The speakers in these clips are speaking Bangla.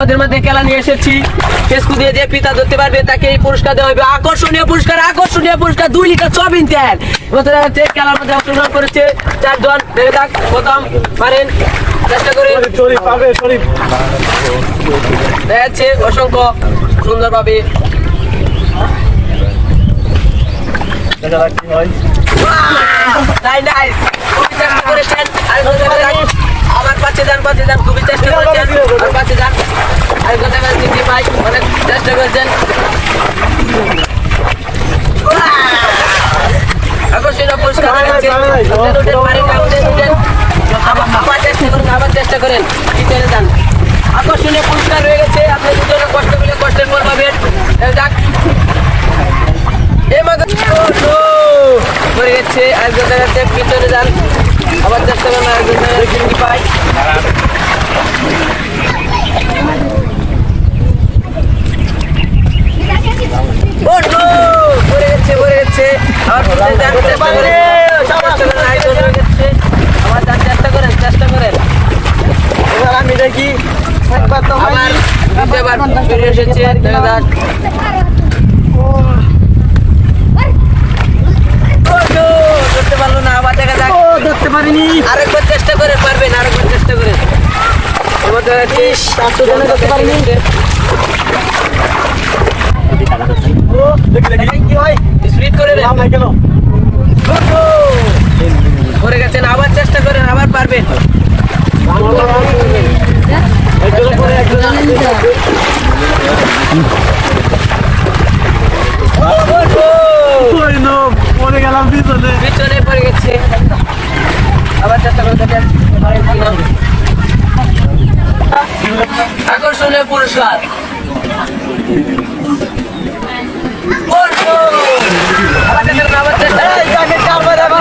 আমাদের মধ্যে খেলা নিয়ে এসেছি। ফেসবুক দিয়ে যে পিতা ধরতে পারবে তাকে এই পুরস্কার দেওয়া হবে। আকর্ষণীয় পুরস্কার আকর্ষণীয় পুরস্কার দুই লিটার তেল। বলতে খেলার মধ্যে অংশগ্রহণ করেছে। চারজন দেখে থাক প্রথম পারেন চেষ্টা করে শরীফ পাবে শরীফ। দেখা যাচ্ছে অসংখ্য সুন্দরভাবে। দেখা যাক কি হয় নাই নাই করেছেন আবার পাচ্ছে যান পাচ্ছে যান। খুবই চেষ্টা করেছেন আর পাচ্ছে যান আরেকজন দেখা যাচ্ছে জি ভাই অনেক চেষ্টা করেছেন আকর্ষণীয় পুরস্কার দেখাচ্ছে উঠেন, উঠেন, পারেন না, উঠেন, উঠেন। আবার আবার চেষ্টা করেন আবার চেষ্টা পিছনে যান আকর্ষণীয় পুরস্কার রয়ে গেছে। আপনি দুজনে কষ্ট করলে কষ্টের ফল পাবেন। যাক। যান। আবার চেষ্টা করেন একজন দেখা যাচ্ছে কি পাই ও নো পড়ে গেছে, পড়ে আবার পিছনে যান চেষ্টা করেন চেষ্টা করেন একজন হয়ে গেছে আবার যান চেষ্টা করেন চেষ্টা করেন এবার আমি দেখি। একবার তো আবার দ্বিতীয়বার ফিরে এসেছে দেখা যাক। ধরতে পারল না আবার দেখা যাক। ধরতে পারিনি। আরেকবার চেষ্টা করে পারবেন আরেকবার চেষ্টা করে। এবার দেখা যাচ্ছে তার ধরতে পারিনি। ও দেখি দেখি। কি হয় স্পিড করে দেন। কেন করে গেছেন আবার চেষ্টা করেন আবার পারবেন একজনের পরে একজন ওই নো পড়ে গেলাম পিছনে। পিছনে পড়ে গেছে। আবার চেষ্টা করে দেখেন পারেন কিনা। আকর্ষণীয় পুরস্কার।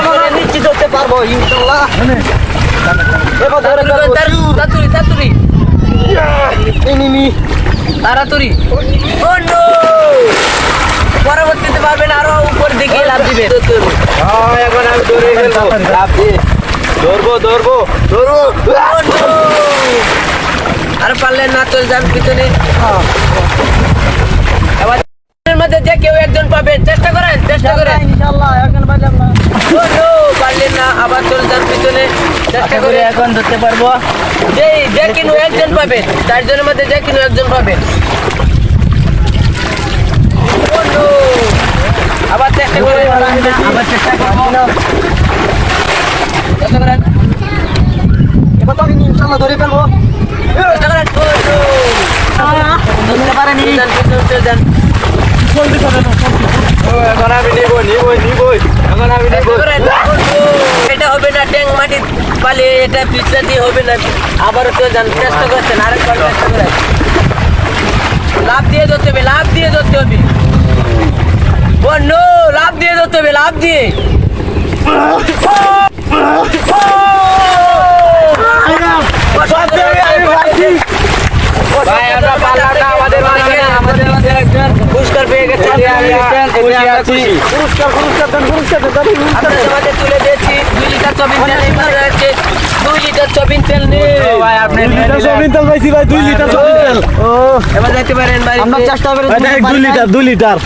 মনে নিশ্চিত হতে পারব ইনশাল্লাহ। এবার ধরে তাড়াতাড়ি তাড়াতাড়ি। এনিমি। তাড়াতাড়ি। পরবর্তীতে পারবেন আরও উপর দিকে লাভ দিবে। হ্যাঁ এখন আমি ফেলব লাভ দিয়ে। ধরবো ধরবো ধরবো। আর পারলেন না চল যান পিছনে। এবার মধ্যে যে কেউ একজন পাবেন চেষ্টা করেন চেষ্টা করেন। ইনশাল্লাহ এখন পারলাম না। পারলেন না আবার চলে যান পিছনে। চেষ্টা করে এখন ধরতে পারব। যে যে কিনু একজন পাবেন চারজনের মধ্যে যে কিনু একজন পাবেন। আবার চেষ্টা করে আবার চেষ্টা করব। চেষ্টা করেন। এবার তো আমি ইনশাল্লাহ ধরে ফেলব। চেষ্টা করেন। ধরতে পারেনি। যান পিছনে চলে যান এখন আমি নিবো নিবো নিবো এখন আমি নিবো এটা হবে না ট্যাঙ্ক মাটি পালে এটা পিছলা দিয়ে হবে না আবারও তো যান চেষ্টা করছেন আরেকবার চেষ্টা করেন লাভ দিয়ে ধরতে হবে লাভ দিয়ে ধরতে হবে। ও নো লাভ দিয়ে ধরতে হবে লাভ দিয়ে। ভাই আমরা পারলাম না আমাদের মাঝে আমাদের মাঝে একজন পুরস্কার পেয়ে গেছে। খুশি আছি। পুরস্কার পুরস্কার দেন পুরস্কার দেন আপনাদের তুলে দিয়েছি। দুই লিটার চবিন তেল আছে দুই লিটার চবিন তেল ভাই আপনি লিটার সবিন তেল পাইছি ভাই দুই লিটার তেল। ও এবার যাইতে পারেন বাড়িতে আমরা চেষ্টা করে দুই লিটার দুই লিটার।